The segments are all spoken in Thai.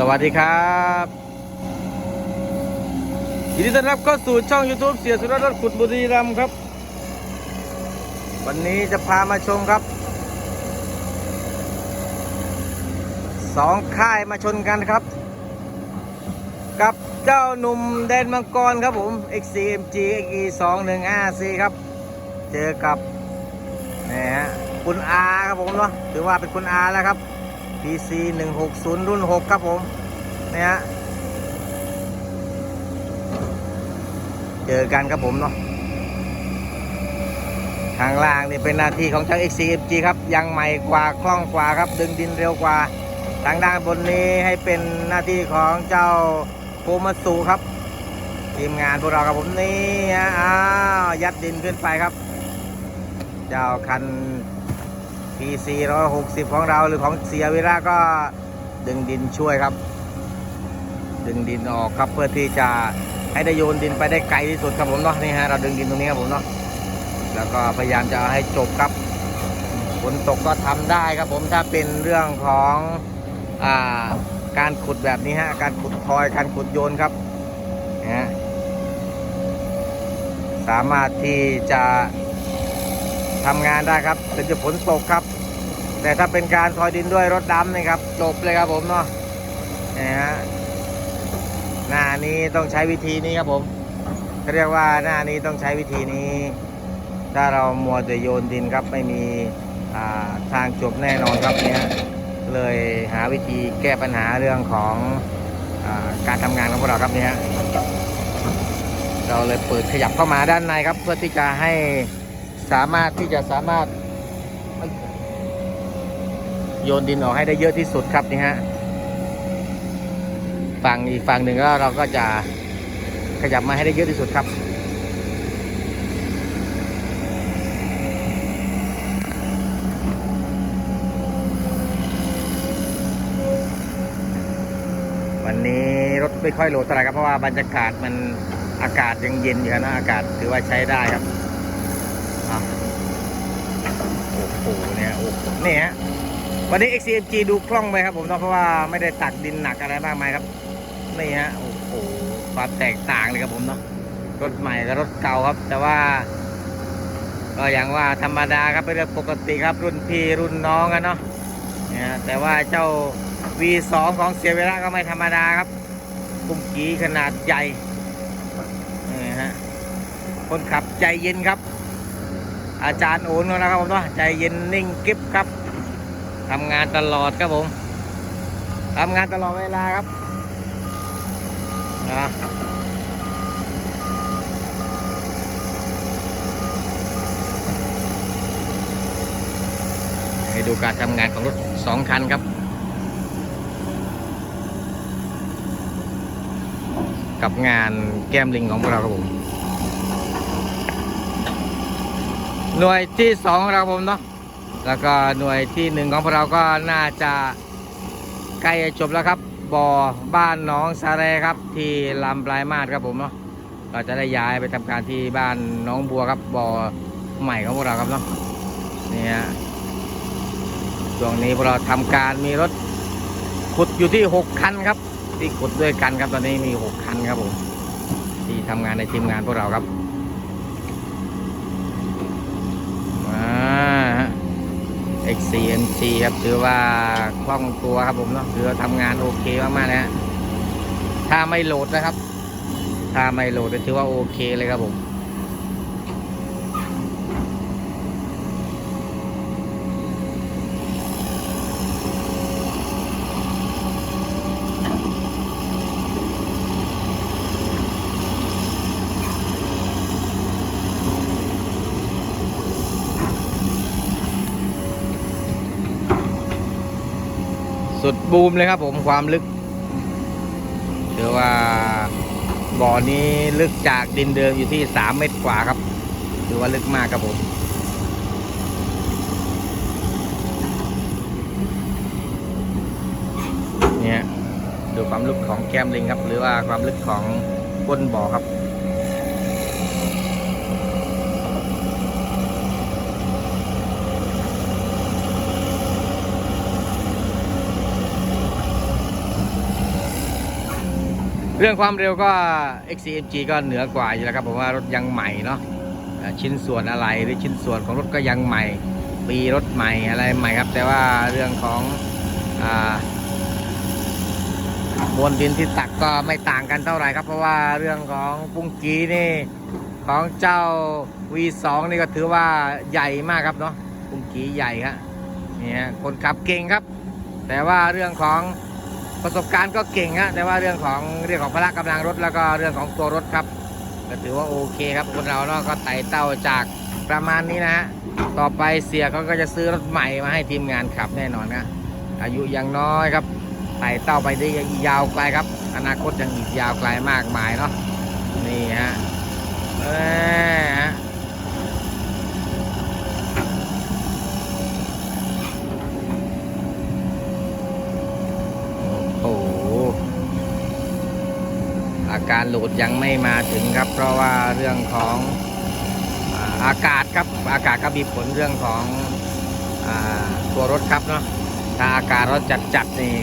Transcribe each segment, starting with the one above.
สวัสดีครับยินดีต้อนรับเข้าสู่ช่อง YouTube เสียสุรรถขุดบุรีรัมย์ครับ วันนี้จะพามาชมครับสองค่ายมาชนกันครับ กับเจ้าหนุ่มแดนมังกรครับผม XCMG XE 2 1 RC ครับ เจอกับนี่ฮะคุณอาครับผมเนาะถือว่าเป็นคุณอาแล้วครับ PC 160 รุ่น 6 ครับผมเนี่ยฮะเจอกันครับผมเนาะทางล่างนี่เป็นหน้าที่ของเจ้า XCMG ครับ ยังใหม่กว่าคล่องกว่าครับ ดึงดินเร็วกว่า ทางด้านบนนี้ให้เป็นหน้าที่ของเจ้าโคมาสุครับ ทีมงานพวกเราครับผมนี่ฮะอ้าวยัดดินขึ้นไปครับ เจ้าคัน PC 160 ของเราหรือของเสียวิระก็ดึงดินช่วยครับ ดึงดินออกครับเพื่อที่จะให้ได้โยนดินไปได้ไกลที่สุดครับผมเนาะนี่ฮะเราดึงดินตรงนี้ครับผมเนาะแล้วก็พยายามจะให้จบครับฝนตกก็ทำได้ครับผมถ้าเป็นเรื่องของอ่าการขุดแบบนี้ฮะการขุดทอยการขุดโยนครับนะสามารถที่จะ ทำงานได้ครับถึงจะฝนตกครับ แต่ถ้าเป็นการทอยดินด้วยรถดำนี่ครับจบเลยครับผมเนาะนี่ฮะหน้านี้ต้องใช้วิธีนี้ครับผมเขาเรียกว่าหน้านี้ต้องใช้วิธีนี้ ถ้าเรามัวแต่โยนดินครับไม่มีาทางจบแน่นอนครับเนี่ยเลยหาวิธีแก้ปัญหาเรื่องของอาการทำงานของพวกเราครับเนี่ยเราเลยเปิดขยับเข้ามาด้านในครับ เพื่อที่จะให้ สามารถที่จะสามารถ โยนดินออกให้ได้เยอะที่สุดครับนี่ฮะฝั่งอีกฝั่งหนึ่งก็เราก็จะขยับมาให้ได้เยอะที่สุดครับวันนี้รถไม่ค่อยโหลดเท่าไหร่ครับเพราะว่าบรรยากาศมันอากาศยังเย็นอยู่นะอากาศถือว่าใช้ได้ครับ อะโอ้โหเนี่ยโอ้โหนี่ฮะวันนี้ XCMG ดูคล่องไปครับผมเนาะเพราะว่าไม่ได้ตักดินหนักอะไรมากมายครับนี่ฮะโอ้โหความแตกต่างเลยครับผมเนาะรถใหม่กับรถเก่าครับ แต่ว่า ก็อย่างว่าธรรมดาครับเป็นเรื่องปกติครับรุ่นพี่รุ่นน้องกันเนาะนี่ฮะแต่ว่าเจ้า V2 ของเสียเวลาก็ไม่ธรรมดาครับกุ้มกีขนาดใหญ่นี่ฮะคนขับใจเย็นครับ อาจารย์โอนนะครับผมเนาะใจเย็นนิ่งกิ๊บครับทำงานตลอดครับผมทำงานตลอดเวลาครับอะให้ดูการทำงานของรถสองคันครับ กับงานแก้มลิงของพวกเราครับผม หน่วยที่สองของเราผมเนาะแล้วก็หน่วยที่หนึ่งของพวกเราก็น่าจะใกล้จบแล้วครับบ่อบ้านหน้องสาแรครับ ที่ลำปลายมาศครับผมเนาะเราจะได้ย้ายไปทำการที่บ้านน้องบัวครับบ่อใหม่ของพวกเราครับเนาะนี่ฮะช่วงนี้พวกเราทำการมีรถขุดอยู่ที่หกคันครับ ที่ขุดด้วยกันครับตอนนี้มีหกคันครับผมที่ทำงานในทีมงานพวกเราครับ อ่าฮะ XCMG ครับถือว่าคล่องตัวครับผมเนาะถือว่าทำงานโอเคมากๆนะฮะถ้าไม่โหลดนะครับ ถ้าไม่โหลดก็ถือว่าโอเคเลยครับผม บูมเลยครับผมความลึกถือว่าบ่อนี้ลึกจากดินเดิมอยู่ที่สามเมตรกว่าครับถือว่าลึกมากครับผมเนี่ยดูความลึกของแก้มลิงครับ หรือว่าความลึกของก้นบ่อครับ เรื่องความเร็วก็ XCMG ก็เหนือกว่าอยู่แล้วครับผมว่ารถยังใหม่เนาะชิ้นส่วนอะไรหรือชิ้นส่วนของรถก็ยังใหม่ปีรถใหม่อะไรใหม่ครับ แต่ว่าเรื่องของอมวลดินที่ตักก็ไม่ต่างกันเท่าไหร่ครับ เพราะว่าเรื่องของปุ้งกีนี่ของเจ้า V2 นี่ก็ถือว่าใหญ่มากครับเนาะปุ้งกีใหญ่ครับนี่ฮะคนขับเก่งครับ แต่ว่าเรื่องของ ประสบการณ์ก็เก่งฮะแต่ว่าเรื่องของเรื่องของพละกำลังรถแล้วก็เรื่องของตัวรถครับก็ถือว่าโอเคครับคนเราเนาะก็ไต่เต้าจากประมาณนี้นะฮะต่อไปเสียเขาก็จะซื้อรถใหม่มาให้ทีมงานขับแน่นอนนะอายุยังน้อยครับไต่เต้าไปได้ยาวไกลครับ อนาคตยังอีกยาวไกลมากมายเนาะนี่ฮะเอ้ย โอ้โหอาการโหลดยังไม่มาถึงครับ เพราะว่าเรื่องของอากาศครับอากาศก็มีผลเรื่องของอตัวรถครับเนาะถ้าอากาศร้อนจัดๆนี่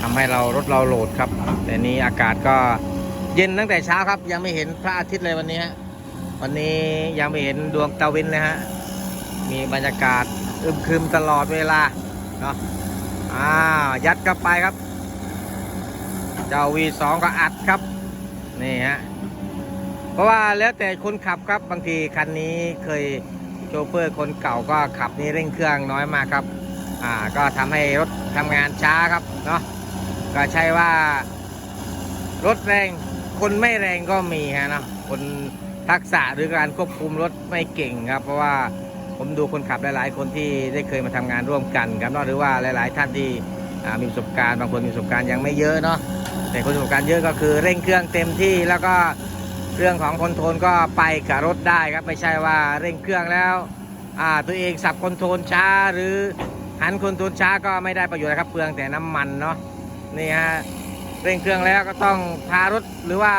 ทำให้เรารถเราโหลดครับ แต่นี้อากาศก็เย็นตั้งแต่เช้าครับ ยังไม่เห็นพระอาทิตย์เลยวันนี้วันนี้ยังไม่เห็นดวงตะวินเลยฮะมีบรรยากาศอึมครึมตลอดเวลาเนาะอ้าวยัดเข้าไปครับ เจ้า V2 ก็อัดครับ นี่ฮะ เพราะว่าแล้วแต่คนขับครับบางทีคันนี้เคยโชเฟอร์คนเก่าก็ขับนี่เร่งเครื่องน้อยมากครับ อ่าก็ทำให้รถทำงานช้าครับเนาะก็ใช่ว่ารถแรงคนไม่แรงก็มีฮะเนาะคนทักษะหรือการควบคุมรถไม่เก่งครับ เพราะว่าผมดูคนขับหลาย ๆ คนที่ได้เคยมาทำงานร่วมกันครับนาะหรือว่าหลาย ๆ ท่านที่มีประสบการณ์บางคนมีประสบการณ์ยังไม่เยอะเนาะ แต่คนประสบการณ์เยอะก็คือเร่งเครื่องเต็มที่แล้วก็เรื่องของคอนโทรลก็ไปกับรถได้ครับไม่ใช่ว่าเร่งเครื่องแล้วตัวเองสับคอนโทรลช้าหรือหันคอนโทรลช้าก็ไม่ได้ประโยชน์นะครับเปลืองแต่น้ำมันเนาะนี่ฮะเร่งเครื่องแล้วก็ต้องพารถหรือว่า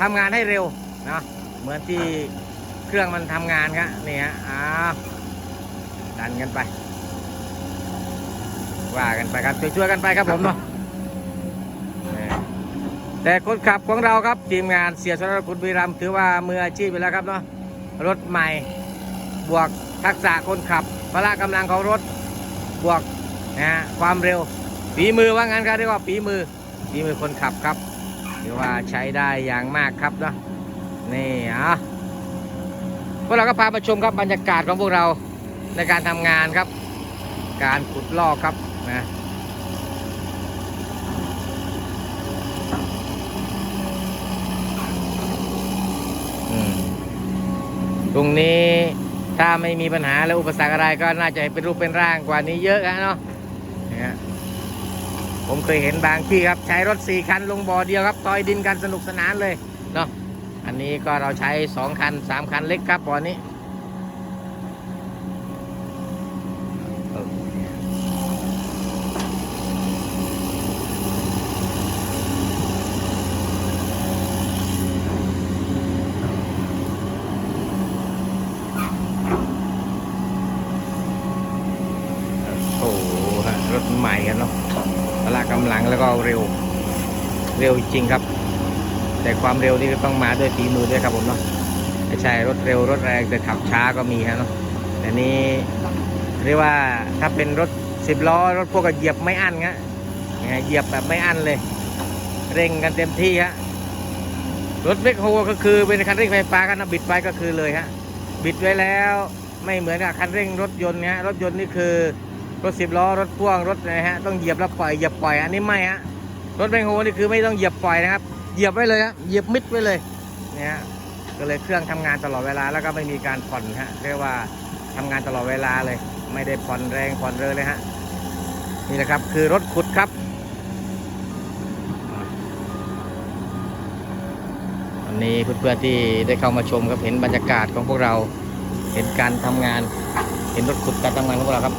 ทำงานให้เร็วเนาะเหมือนที่เครื่องมันทำงานครับนี่ฮะอ้าวดันกันไป ว่ากันไปครับช่วยๆกันไปครับผมเนาะ แต่คนขับของเราครับทีมงานเสียสรคุณวีรัมถือว่ามืออาชีพไปแล้วครับเนาะรถใหม่บวกทักษะคนขับพละกำลังของรถบวกนะความเร็วฝีมือว่างั้นครับเรียกว่าฝีมือฝีมือคนขับครับเรียกว่าใช้ได้อย่างมากครับเนาะนี่อะพวกเราก็พามาชมครับบรรยากาศของพวกเราในการทำงานครับ การขุดลอกครับนะ ตรงนี้ถ้าไม่มีปัญหาและอุปสรรคอะไรก็น่าจะเป็นรูปเป็นร่างกว่านี้เยอะนะเนาะเนี่ยฮะผมเคยเห็นบางที่ครับ ใช้รถสี่คันลงบ่อเดียวครับต่อยดินกันสนุกสนานเลยเนาะอันนี้ก็เราใช้สองคันสามคันเล็กครับบ่อนี้โอ้โหฮะรถใหม่กันเนาะพละกำลังแล้วก็เร็ว เร็วจริงครับ แต่ความเร็วนี่ก็ต้องมาด้วยฝีมือด้วยครับผมเนาะไม่ใช่รถเร็วรถแรงแต่ขับช้าก็มีฮะเนาะแต่นี้เรียกว่าถ้าเป็นรถสิบล้อรถพวกก็เหยียบไม่อั้นฮะยังไงเหยียบแบบไม่อั้นเลย เร่งกันเต็มที่ฮะรถเบคโฮก็คือเป็นคันเร่งไฟฟ้ากันะบิดไว้ก็คือเลยฮะบิดไว้แล้วไม่เหมือนกับคันเร่งรถยนต์เนี่ยรถยนต์นี่คือรถสิบล้อรถพ่วงรถอะฮะต้องเหยียบแล้วปล่อยเหยียบปล่อยอันนี้ไม่ฮะ รถเบคโฮนี่คือไม่ต้องเหยียบปล่อยนะครับ เหยียบไว้เลยฮะเหยียบมิดไว้เลยเนี่ยฮะก็เลยเครื่องทำงานตลอดเวลาแล้วก็ไม่มีการผ่อนฮะเรียกว่าทำงานตลอดเวลาเลย ไม่ได้ผ่อนแรงผ่อนเร็วเลยฮะนี่แหละครับคือรถขุดครับวันนี้เพื่อนๆที่ได้เข้ามาชมครับเห็นบรรยากาศของพวกเราเห็นการทำงาน เห็นรถขุดการทำงานของพวกเราครับ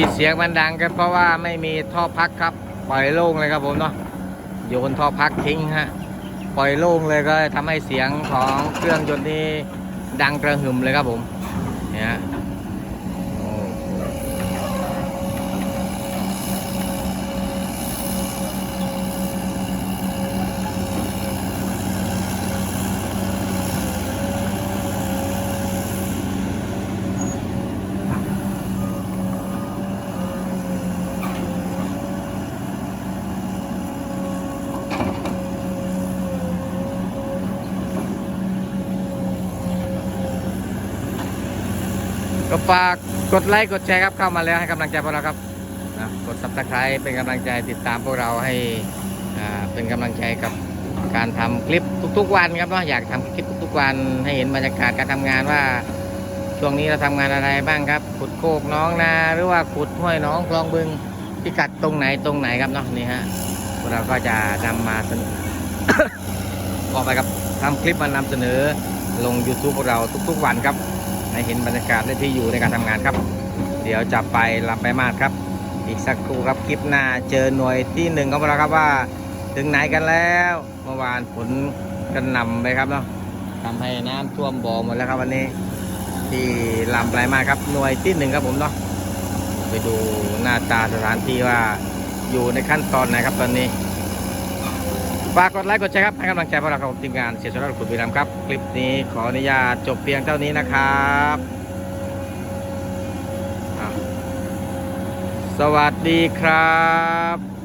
ที่เสียงมันดังก็เพราะว่าไม่มีท่อพักครับ ปล่อยโล่งเลยครับผมเนาะโยนท่อพักทิ้งฮะปล่อยโล่งเลยก็ทำให้เสียงของเครื่องยนต์นี้ดังกระหึ่มเลยครับผมเนี่ย ก็ฝากกดไลค์กดแชร์ครับเข้ามาแล้วให้กำลังใจพวกเราครับนะกด subscribe เป็นกำลังใจติดตามพวกเราให้อ่าเป็นกำลังใจกับการทำคลิปทุก ๆ วันครับเนาะอยากทำคลิปทุกๆวันให้เห็นบรรยากาศการทำงานว่าช่วงนี้เราทำงานอะไรบ้างครับ ขุดโคกน้องนาหรือว่าขุดห้วยน้องคลองบึงพิกัดตรงไหนตรงไหนครับเนาะนี่ฮะพวกเราก็จะนำมาเสนอออกไปครับทำคลิปมานำเสนอลง YouTube พวกเราทุก ๆ วันครับ ให้เห็นบรรยากาศและที่อยู่ในการทำงานครับ เดี๋ยวจะไปลำไปมาดครับ อีกสักครู่ครับคลิปหน้าเจอหน่วยที่หนึ่งของเราครับว่า ถึงไหนกันแล้ว เมื่อวานฝนกระหน่ำไปครับเนาะทำให้น้ำท่วมบ่อหมดแล้วครับวันนี้ ที่ลำไปมาครับหน่วยที่หนึ่งครับผมเนาะไปดูหน้าตาสถานที่ว่าอยู่ในขั้นตอนไหนครับตอนนี้ ฝากกดไลค์กดแชร์ครับให้กำลังใจพวกเราครับทีมงานเสียสละขุดบุรีรัมครับ คลิปนี้ขออนุญาตจบเพียงเท่านี้นะครับสวัสดีครับ